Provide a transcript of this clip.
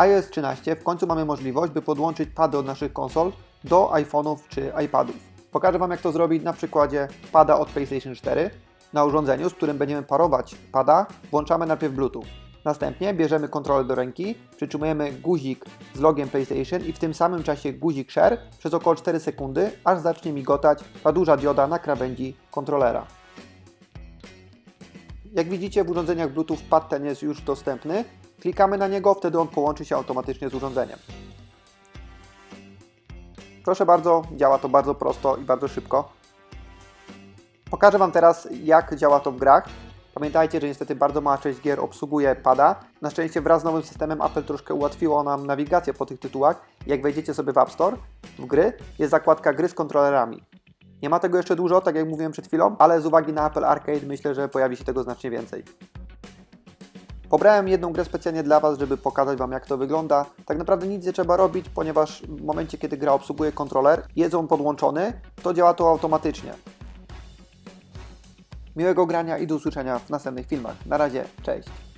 iOS 13 w końcu mamy możliwość, by podłączyć pady od naszych konsol do iPhone'ów czy iPadów. Pokażę Wam jak to zrobić na przykładzie pada od PlayStation 4 na urządzeniu, z którym będziemy parować pada, włączamy najpierw Bluetooth. Następnie bierzemy kontroler do ręki, przytrzymujemy guzik z logiem PlayStation i w tym samym czasie guzik Share przez około 4 sekundy, aż zacznie migotać ta duża dioda na krawędzi kontrolera. Jak widzicie w urządzeniach Bluetooth pad ten jest już dostępny. Klikamy na niego, wtedy on połączy się automatycznie z urządzeniem. Proszę bardzo, działa to bardzo prosto i bardzo szybko. Pokażę Wam teraz, jak działa to w grach. Pamiętajcie, że niestety bardzo mała część gier obsługuje pada. Na szczęście wraz z nowym systemem Apple troszkę ułatwiło nam nawigację po tych tytułach. Jak wejdziecie sobie w App Store, w gry, jest zakładka gry z kontrolerami. Nie ma tego jeszcze dużo, tak jak mówiłem przed chwilą, ale z uwagi na Apple Arcade myślę, że pojawi się tego znacznie więcej. Pobrałem jedną grę specjalnie dla Was, żeby pokazać Wam jak to wygląda. Tak naprawdę nic nie trzeba robić, ponieważ w momencie kiedy gra obsługuje kontroler, jest on podłączony, to działa to automatycznie. Miłego grania i do usłyszenia w następnych filmach. Na razie, cześć!